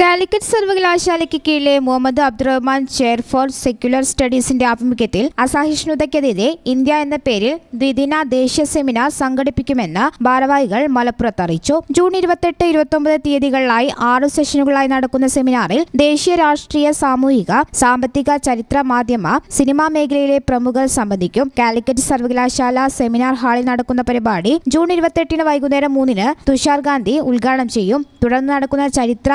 കാലിക്കറ്റ് സർവകലാശാലയ്ക്ക് കീഴിലെ Muhammad Abdurahman chair for secular സ്റ്റഡീസിന്റെ ആഭിമുഖ്യത്തിൽ അസഹിഷ്ണുതയ്ക്കെതിരെ ഇന്ത്യ എന്ന പേരിൽ ദ്വിദിന ദേശീയ സെമിനാർ സംഘടിപ്പിക്കുമെന്ന് ഭാരവാഹികൾ മലപ്പുറത്ത് അറിയിച്ചു. ജൂൺ ഇരുപത്തെട്ട് ഇരുപത്തൊമ്പത് തീയതികളിലായി ആറ് സെഷനുകളായി നടക്കുന്ന സെമിനാറിൽ ദേശീയ രാഷ്ട്രീയ സാമൂഹിക സാമ്പത്തിക ചരിത്ര മാധ്യമ സിനിമാ മേഖലയിലെ പ്രമുഖർ സംബന്ധിക്കും കാലിക്കറ്റ് സർവകലാശാല സെമിനാർ ഹാളിൽ നടക്കുന്ന പരിപാടി ജൂൺ ഇരുപത്തെട്ടിന് വൈകുന്നേരം മൂന്നിന് തുഷാർ ഗാന്ധി ഉദ്ഘാടനം ചെയ്യും. തുടർന്ന് നടക്കുന്ന ചരിത്ര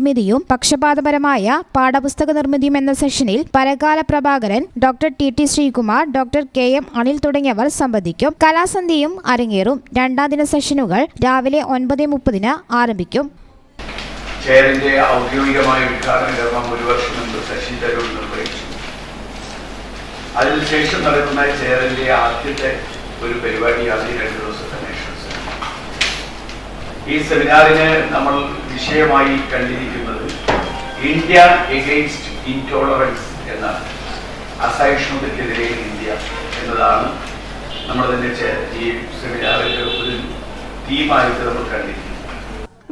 അപനിർമ്മിതിയും പക്ഷപാതപരമായ പാഠപുസ്തക നിർമ്മിതിയും എന്ന സെഷനിൽ Parakala Prabhakaran doctor T T Sreekumar doctor K M Anil തുടങ്ങിയവർ സംബന്ധിക്കും കലാസന്ധ്യയും അരങ്ങേറും. രണ്ടാം ദിന സെഷനുകൾ രാവിലെ ഒൻപത് മുപ്പതിന് ആരംഭിക്കും. ചെയറിന്റെ ഔദ്യോഗികമായ ഉദ്ഘാടന കർമ്മം ഒരു വർഷം മുൻപ് ശശി തരൂർ നിർവഹിച്ചു. അതിനുശേഷം നടക്കുന്ന ചെയറിന്റെ ആദ്യത്തെ ഒരു പരിപാടിയാണ് ഈ രണ്ട് സെമിനാർ ഈ സെമിനാറിന് നമ്മൾ വിഷയമായി കണ്ടിരിക്കുന്നത് ഇന്ത്യ എഗെയിൻസ്റ്റ് ഇൻടോളറൻസ് എന്ന അസഹിഷ്ണുതയ്ക്കെതിരെ ഇന്ത്യ എന്നതാണ് നമ്മൾ തന്നെ ഈ സെമിനാറിന്റെ ഒരു തീമായിട്ട് നമ്മൾ കണ്ടിരിക്കുന്നത്.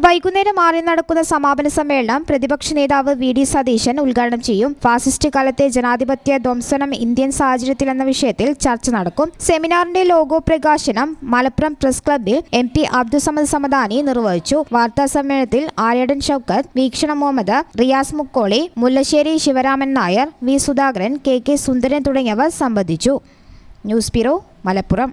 വൈകുന്നേരം ആറിന് നടക്കുന്ന സമാപന സമ്മേളനം പ്രതിപക്ഷ നേതാവ് വി ഡി സതീശൻ ഉദ്ഘാടനം ചെയ്യും. ഫാസിസ്റ്റ് കാലത്തെ ജനാധിപത്യ ധ്വംസനം ഇന്ത്യൻ സാഹചര്യത്തിൽ എന്ന വിഷയത്തിൽ ചർച്ച നടക്കും. സെമിനാറിന്റെ ലോഗോ പ്രകാശനം മലപ്പുറം പ്രസ് ക്ലബിൽ എം പി അബ്ദുസമദ് സമദാനി നിർവഹിച്ചു. വാർത്താ സമ്മേളനത്തിൽ Aryadan Shoukath Veekshanam Muhammad Riyas Mukkoli Mullassery Sivaraman Nair V Sudhakaran K K Sundaran തുടങ്ങിയവർ സംബന്ധിച്ചു. News bureau Malappuram.